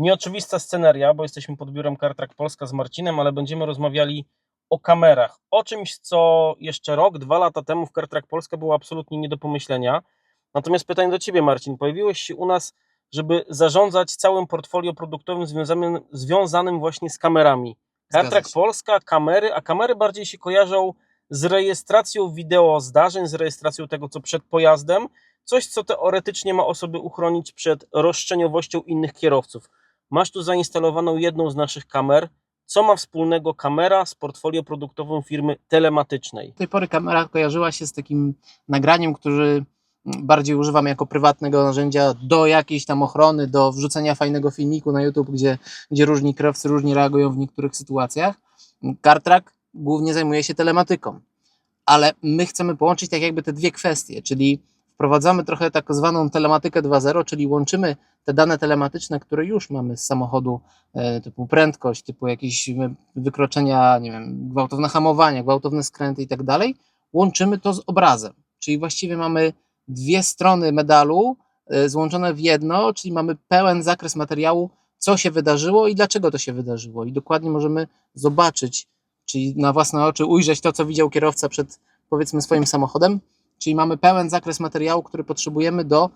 Nieoczywista sceneria, bo jesteśmy pod biurem Kartrak Polska z Marcinem, ale będziemy rozmawiali o kamerach. O czymś, co jeszcze rok, dwa lata temu w Kartrak Polska było absolutnie nie do pomyślenia. Natomiast pytanie do Ciebie, Marcin. Pojawiłeś się u nas, żeby zarządzać całym portfolio produktowym związanym, związanym właśnie z kamerami. Kartrak. Polska, kamery, a kamery bardziej się kojarzą z rejestracją wideo zdarzeń, z rejestracją tego, co przed pojazdem. Coś, co teoretycznie ma osoby uchronić przed roszczeniowością innych kierowców. Masz tu zainstalowaną jedną z naszych kamer. Co ma wspólnego kamera z portfolio produktowym firmy telematycznej? Do tej pory kamera kojarzyła się z takim nagraniem, który bardziej używam jako prywatnego narzędzia do jakiejś tam ochrony, do wrzucenia fajnego filmiku na YouTube, gdzie, gdzie różni kierowcy różnie reagują w niektórych sytuacjach. CarTrack głównie zajmuje się telematyką, ale my chcemy połączyć tak jakby te dwie kwestie, czyli wprowadzamy trochę tak zwaną telematykę 2.0, czyli łączymy te dane telematyczne, które już mamy z samochodu, e, typu prędkość, typu jakieś e, wykroczenia, nie wiem, gwałtowne hamowania, gwałtowne skręty i tak dalej, łączymy to z obrazem. Czyli właściwie mamy dwie strony medalu e, złączone w jedno, czyli mamy pełen zakres materiału, co się wydarzyło i dlaczego to się wydarzyło. I dokładnie możemy zobaczyć, czyli na własne oczy ujrzeć to, co widział kierowca przed powiedzmy swoim samochodem. Czyli mamy pełen zakres materiału, który potrzebujemy do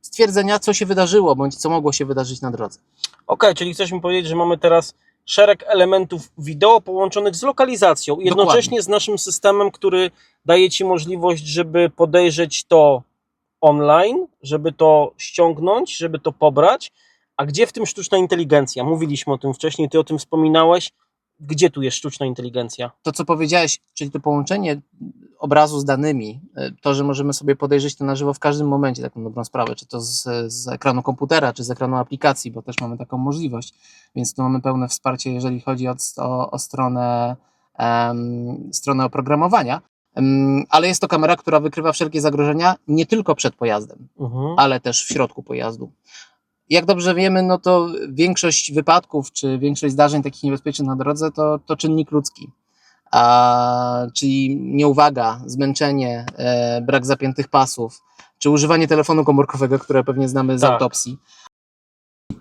stwierdzenia, co się wydarzyło, bądź co mogło się wydarzyć na drodze. Ok, czyli chcesz mi powiedzieć, że mamy teraz szereg elementów wideo połączonych z lokalizacją jednocześnie z naszym systemem, który daje Ci możliwość, żeby podejrzeć to online, żeby to ściągnąć, żeby to pobrać. A gdzie w tym sztuczna inteligencja? Mówiliśmy o tym wcześniej, Ty o tym wspominałeś. Gdzie tu jest sztuczna inteligencja? to, co powiedziałeś, czyli to połączenie obrazu z danymi, y, to, że możemy sobie podejrzeć to na żywo w każdym momencie, taką dobrą sprawę, czy to z, z ekranu komputera, czy z ekranu aplikacji, bo też mamy taką możliwość, więc tu mamy pełne wsparcie, jeżeli chodzi o, o, o stronę, stronę oprogramowania. Ale jest to kamera, która wykrywa wszelkie zagrożenia nie tylko przed pojazdem, Mhm. ale też w środku pojazdu. Jak dobrze wiemy, no to większość wypadków czy większość zdarzeń takich niebezpiecznych na drodze to, to czynnik ludzki. A, czyli nieuwaga, zmęczenie, e, brak zapiętych pasów, czy używanie telefonu komórkowego, które pewnie znamy z Tak. autopsji.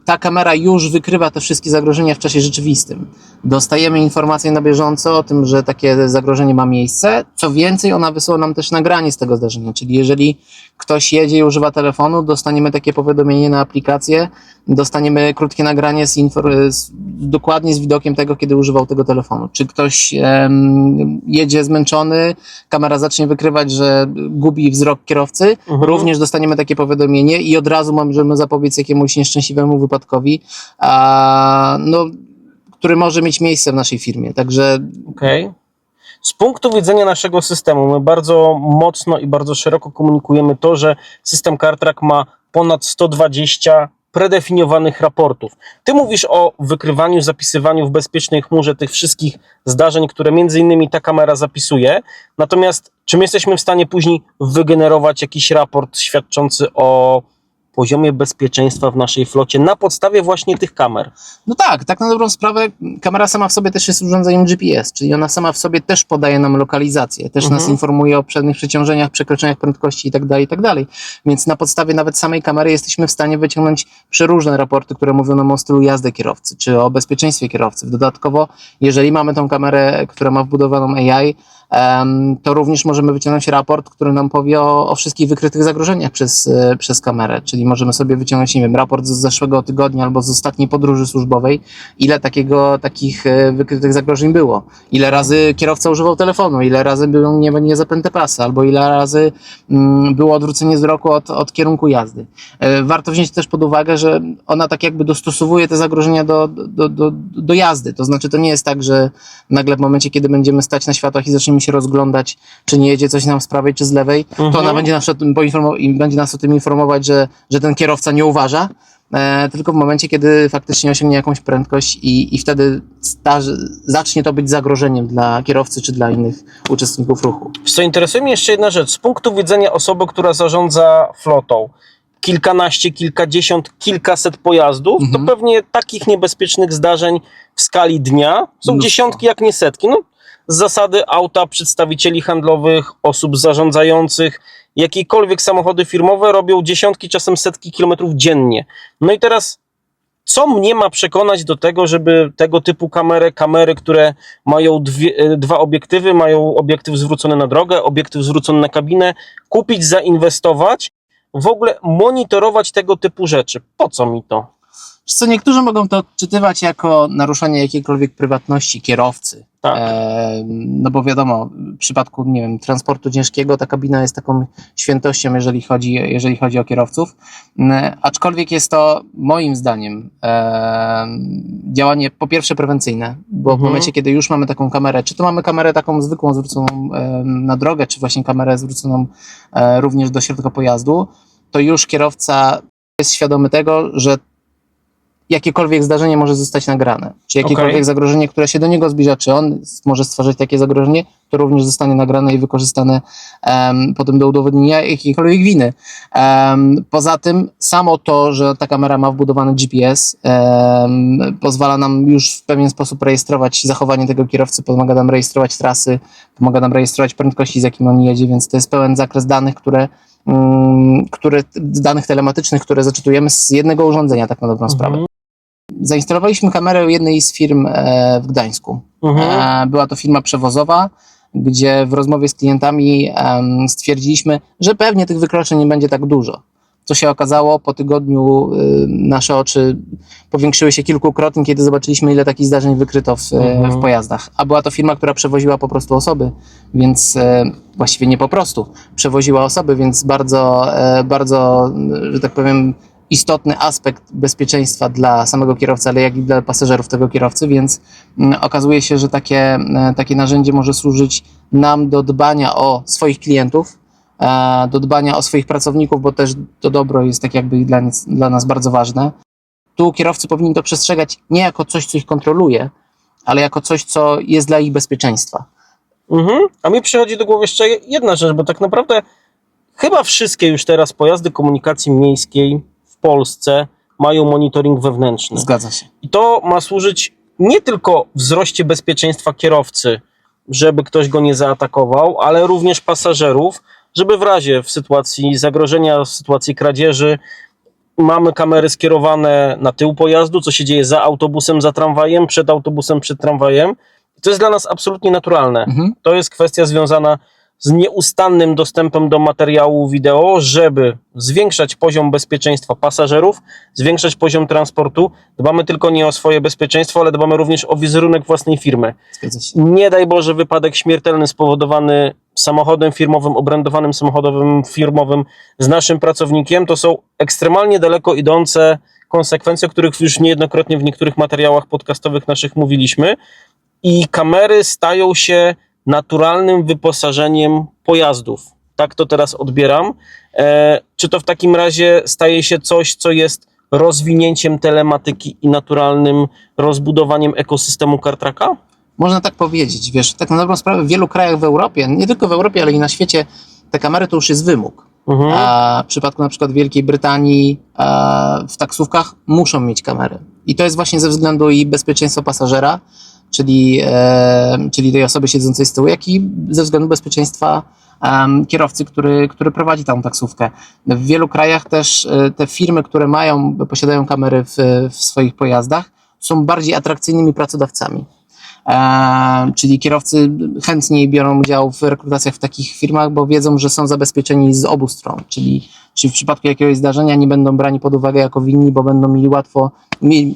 Ta kamera już wykrywa te wszystkie zagrożenia w czasie rzeczywistym. Dostajemy informacje na bieżąco o tym, że takie zagrożenie ma miejsce. Co więcej, ona wysyła nam też nagranie z tego zdarzenia, czyli jeżeli ktoś jedzie i używa telefonu, dostaniemy takie powiadomienie na aplikację, dostaniemy krótkie nagranie z, z dokładnie z widokiem tego, kiedy używał tego telefonu. Czy ktoś em, jedzie zmęczony, kamera zacznie wykrywać, że gubi wzrok kierowcy, Mhm. również dostaniemy takie powiadomienie i od razu możemy zapobiec jakiemuś nieszczęśliwemu wypadkowi, a, no, który może mieć miejsce w naszej firmie. Także Okej. Z punktu widzenia naszego systemu, my bardzo mocno i bardzo szeroko komunikujemy to, że system CarTrack ma ponad 120 predefiniowanych raportów. Ty mówisz o wykrywaniu, zapisywaniu w bezpiecznej chmurze tych wszystkich zdarzeń, które między innymi ta kamera zapisuje. Natomiast czy my jesteśmy w stanie później wygenerować jakiś raport świadczący o poziomie bezpieczeństwa w naszej flocie na podstawie właśnie tych kamer? No tak, tak na dobrą sprawę kamera sama w sobie też jest urządzeniem GPS, czyli ona sama w sobie też podaje nam lokalizację, też Mhm. nas informuje o przednich przeciążeniach, przekroczeniach prędkości itd., itd. Więc na podstawie nawet samej kamery jesteśmy w stanie wyciągnąć przeróżne raporty, które mówią nam o stylu jazdy kierowcy, czy o bezpieczeństwie kierowcy. Dodatkowo, jeżeli mamy tą kamerę, która ma wbudowaną AI, to również możemy wyciągnąć raport, który nam powie o, o wszystkich wykrytych zagrożeniach przez, e, przez kamerę, czyli możemy sobie wyciągnąć, nie wiem, raport z zeszłego tygodnia albo z ostatniej podróży służbowej, ile takiego, takich e, wykrytych zagrożeń było, ile razy kierowca używał telefonu, ile razy było nie, nie zapęte pasy, albo ile razy mm, było odwrócenie wzroku od, od kierunku jazdy. E, Warto wziąć też pod uwagę, że ona tak jakby dostosowuje te zagrożenia do, do, do, do jazdy, to znaczy to nie jest tak, że nagle w momencie, kiedy będziemy stać na światłach i zaczniemy się rozglądać, czy nie jedzie coś nam z prawej czy z lewej, to Mhm. ona będzie nas, o tym będzie nas o tym informować, że, że ten kierowca nie uważa, e, tylko w momencie, kiedy faktycznie osiągnie jakąś prędkość i, i wtedy starzy, zacznie to być zagrożeniem dla kierowcy czy dla innych uczestników ruchu. Co interesuje mnie jeszcze jedna rzecz. Z punktu widzenia osoby, która zarządza flotą, kilkanaście, kilkadziesiąt, kilkaset pojazdów, Mhm. to pewnie takich niebezpiecznych zdarzeń w skali dnia są Mnóstwo. dziesiątki, jak nie setki. No, z zasady auta, przedstawicieli handlowych, osób zarządzających, jakiekolwiek samochody firmowe robią dziesiątki, czasem setki kilometrów dziennie. No i teraz Co mnie ma przekonać do tego, żeby tego typu kamerę, kamery, które mają dwie, e, dwa obiektywy, mają obiektyw zwrócony na drogę, obiektyw zwrócony na kabinę, kupić, zainwestować, w ogóle monitorować tego typu rzeczy? Po co mi to? Co niektórzy mogą to odczytywać jako naruszanie jakiejkolwiek prywatności kierowcy. Tak. E, no bo wiadomo, w przypadku, nie wiem, transportu ciężkiego ta kabina jest taką świętością, jeżeli chodzi, jeżeli chodzi o kierowców. Mm, Aczkolwiek jest to moim zdaniem e, działanie po pierwsze prewencyjne, bo w Mhm. momencie, kiedy już mamy taką kamerę, czy to mamy kamerę taką zwykłą zwróconą e, na drogę, czy właśnie kamerę zwróconą e, również do środka pojazdu, to już kierowca jest świadomy tego, że jakiekolwiek zdarzenie może zostać nagrane. Czy jakiekolwiek Okej. zagrożenie, które się do niego zbliża, czy on może stwarzać takie zagrożenie, to również zostanie nagrane i wykorzystane em, potem do udowodnienia jakiejkolwiek winy. Em, poza tym, samo to, że ta kamera ma wbudowany GPS, em, pozwala nam już w pewien sposób rejestrować zachowanie tego kierowcy, pomaga nam rejestrować trasy, pomaga nam rejestrować prędkości, z jakim on jedzie, więc to jest pełen zakres danych, które mm, które, danych telematycznych, które zaczytujemy z jednego urządzenia, tak na dobrą sprawę. Zainstalowaliśmy kamerę jednej z firm e, w Gdańsku. Mhm. E, Była to firma przewozowa, gdzie w rozmowie z klientami stwierdziliśmy, że pewnie tych wykroczeń nie będzie tak dużo. Co się okazało, po tygodniu nasze oczy powiększyły się kilkukrotnie, kiedy zobaczyliśmy, ile takich zdarzeń wykryto w, e, Mhm. w pojazdach. A była to firma, która przewoziła po prostu osoby, więc właściwie nie po prostu, przewoziła osoby, więc bardzo, bardzo, że tak powiem, istotny aspekt bezpieczeństwa dla samego kierowcy, ale jak i dla pasażerów tego kierowcy, więc mm, okazuje się, że takie, e, takie narzędzie może służyć nam do dbania o swoich klientów, e, do dbania o swoich pracowników, bo też to dobro jest tak jakby dla, nic, dla nas bardzo ważne. Tu kierowcy powinni to przestrzegać nie jako coś, co ich kontroluje, ale jako coś, co jest dla ich bezpieczeństwa. Mhm. A mi przychodzi do głowy jeszcze jedna rzecz, bo tak naprawdę chyba wszystkie już teraz pojazdy komunikacji miejskiej Polsce mają monitoring wewnętrzny. Zgadza się. I to ma służyć nie tylko wzroście bezpieczeństwa kierowcy, żeby ktoś go nie zaatakował, ale również pasażerów, żeby w razie w sytuacji zagrożenia, w sytuacji kradzieży, mamy kamery skierowane na tył pojazdu, co się dzieje za autobusem, za tramwajem, przed autobusem, przed tramwajem. To jest dla nas absolutnie naturalne. Mhm. To jest kwestia związana z nieustannym dostępem do materiału wideo, żeby zwiększać poziom bezpieczeństwa pasażerów, zwiększać poziom transportu. Dbamy tylko nie o swoje bezpieczeństwo, ale dbamy również o wizerunek własnej firmy. Nie daj Boże wypadek śmiertelny spowodowany samochodem firmowym, obrędowanym samochodowym firmowym z naszym pracownikiem, to są ekstremalnie daleko idące konsekwencje, o których już niejednokrotnie w niektórych materiałach podcastowych naszych mówiliśmy. I kamery stają się naturalnym wyposażeniem pojazdów. Tak to teraz odbieram. E, czy to w takim razie staje się coś, co jest rozwinięciem telematyki i naturalnym rozbudowaniem ekosystemu Kartraka? Można tak powiedzieć, wiesz, tak na dobrą sprawę w wielu krajach w Europie, nie tylko w Europie, ale i na świecie, te kamery to już jest wymóg. Mhm. A w przypadku na przykład Wielkiej Brytanii e, w taksówkach muszą mieć kamery. I to jest właśnie ze względu i bezpieczeństwa pasażera, czyli, czyli tej osoby siedzącej z tyłu, jak i ze względu bezpieczeństwa kierowcy, który, który prowadzi tą taksówkę. W wielu krajach też e, te firmy, które mają, posiadają kamery w, w swoich pojazdach, są bardziej atrakcyjnymi pracodawcami. Czyli kierowcy chętniej biorą udział w rekrutacjach w takich firmach, bo wiedzą, że są zabezpieczeni z obu stron. Czyli, czyli w przypadku jakiegoś zdarzenia nie będą brani pod uwagę jako winni, bo będą mieli łatwo,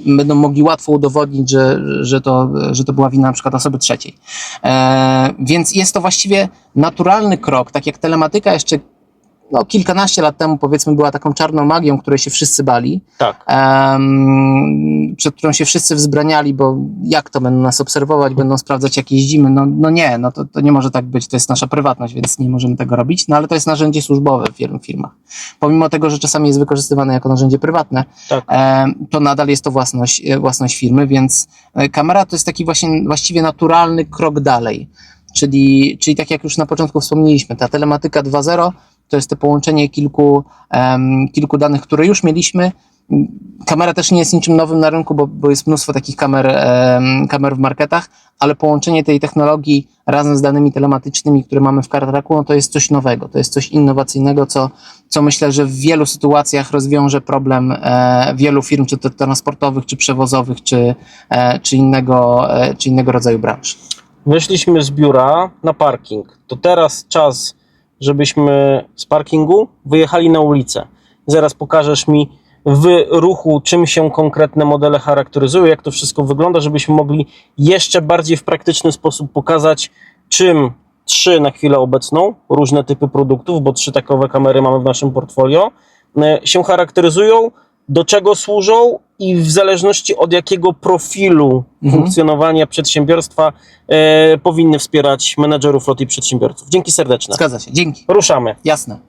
będą mogli łatwo udowodnić, że, że, to, że to była wina na przykład osoby trzeciej. E, więc jest to właściwie naturalny krok, tak jak telematyka jeszcze no, kilkanaście lat temu powiedzmy była taką czarną magią, której się wszyscy bali Tak. em, przed którą się wszyscy wzbraniali, bo jak to będą nas obserwować, będą sprawdzać jak jeździmy, no, no nie, no to, to nie może tak być, to jest nasza prywatność, więc nie możemy tego robić, no ale to jest narzędzie służbowe w wielu firmach. Pomimo tego, że czasami jest wykorzystywane jako narzędzie prywatne, Tak. em, to nadal jest to własność, e, własność firmy, więc e, kamera to jest taki właśnie właściwie naturalny krok dalej. Czyli, czyli tak jak już na początku wspomnieliśmy, ta telematyka 2.0 to jest to połączenie kilku, kilku danych, które już mieliśmy Kamera też nie jest niczym nowym na rynku, bo, bo jest mnóstwo takich kamer, kamer w marketach, ale połączenie tej technologii razem z danymi telematycznymi, które mamy w CarTracku, no to jest coś nowego, to jest coś innowacyjnego, co, co myślę, że w wielu sytuacjach rozwiąże problem e, wielu firm, czy to transportowych, czy przewozowych, czy, e, czy, innego, e, czy innego rodzaju branż. Wyszliśmy z biura na parking. To teraz czas, żebyśmy z parkingu wyjechali na ulicę. Zaraz pokażesz mi w ruchu, czym się konkretne modele charakteryzują, jak to wszystko wygląda, żebyśmy mogli jeszcze bardziej w praktyczny sposób pokazać, czym trzy na chwilę obecną różne typy produktów, bo trzy takowe kamery mamy w naszym portfolio, e, się charakteryzują, do czego służą i w zależności od jakiego profilu Mhm. funkcjonowania przedsiębiorstwa e, powinny wspierać menedżerów flot i przedsiębiorców. Dzięki serdeczne. Zgadza się, dzięki, Ruszamy. jasne.